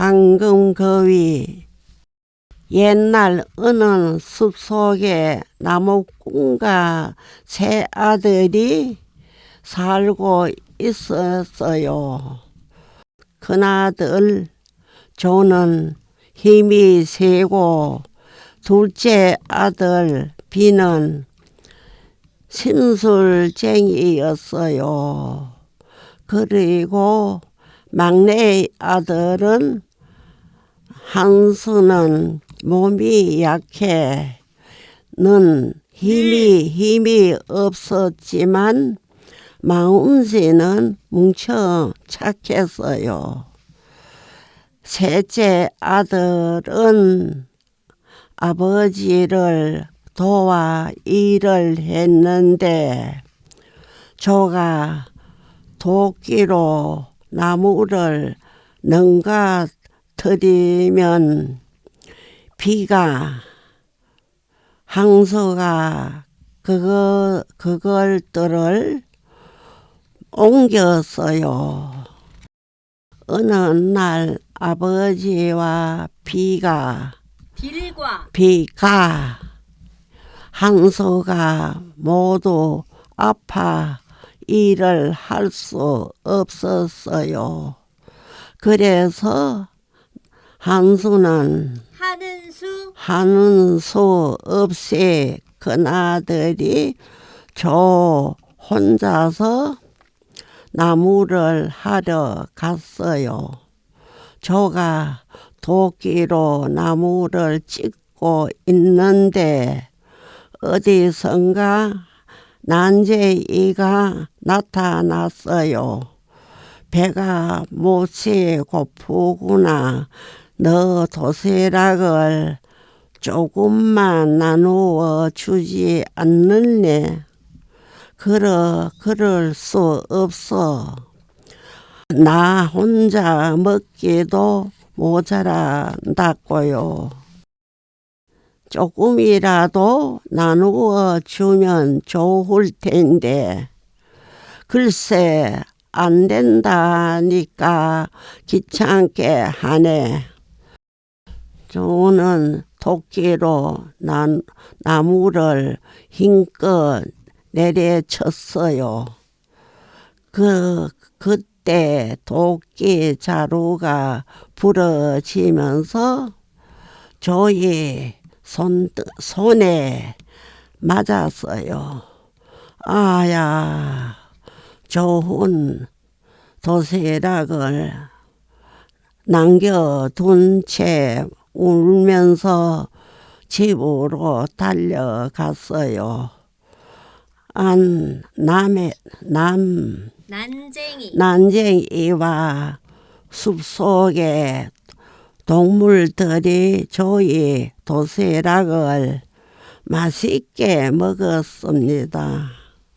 황금 거위 옛날 어느 숲속에 나무꾼과 세 아들이 살고 있었어요. 큰아들 조는 힘이 세고 둘째 아들 비는 신술쟁이였어요. 그리고 막내 아들은 한수는 몸이 약해 는 힘이 힘이 없었지만 마음씨는 뭉쳐 착했어요. 셋째 아들은 아버지를 도와 일을 했는데 조가 도끼로 나무를 능가 터리면 비가 항소가 그거 그걸들을 옮겼어요. 어느 날 아버지와 비가 빌과 비가 항소가 모두 아파 일을 할 수 없었어요. 그래서 한수는 하는 수 하는 수 없이 그나들이 저 혼자서 나무를 하러 갔어요. 저가 도끼로 나무를 찍고 있는데 어디선가 난제이가 나타났어요. 배가 못이 고프구나. 너 도시락을 조금만 나누어 주지 않는네. 그러, 그럴 수 없어. 나 혼자 먹기도 모자란다고요. 조금이라도 나누어 주면 좋을 텐데, 글쎄, 안 된다니까 귀찮게 하네. 저는 도끼로 난, 나무를 힘껏 내려쳤어요. 그, 그때 도끼 자루가 부러지면서 저의 손, 손에 맞았어요. 아야, 좋은 도시락을 남겨둔 채 울면서 집으로 달려갔어요. 안 남의 남 난쟁이 난쟁이와 숲속에 동물들이 조이 도시락을 맛있게 먹었습니다.